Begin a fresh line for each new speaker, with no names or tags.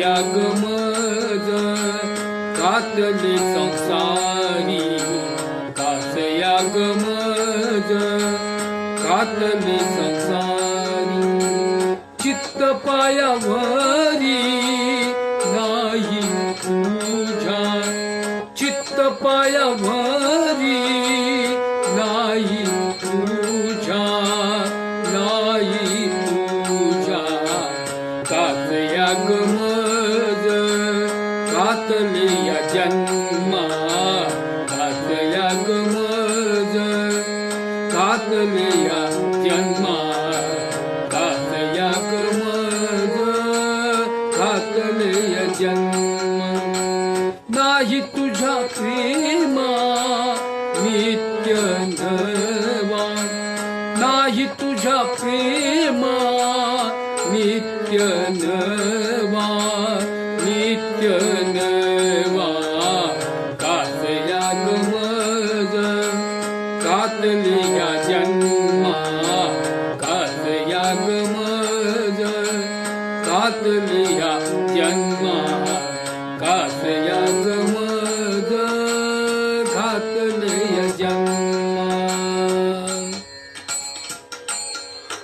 यागमज कातले संसारी कास यागमज कातले संसारी. चित्त पायावरी नाही तुझ्या. चित्त पायावरी नाही तुझ्या. नाही तुझ्या. कातया गमज घातल्या जन्मा घातल्या गमज घातल्या जन्मा घातल्या गमज घातल्या जन्म। नाही तुझ्या प्रेमा नित्य नवा नाही तुझ्या प्रेमा नित्य नवा नित्य नवा कातले या जन्मा कातया गमज कातले या जन्मा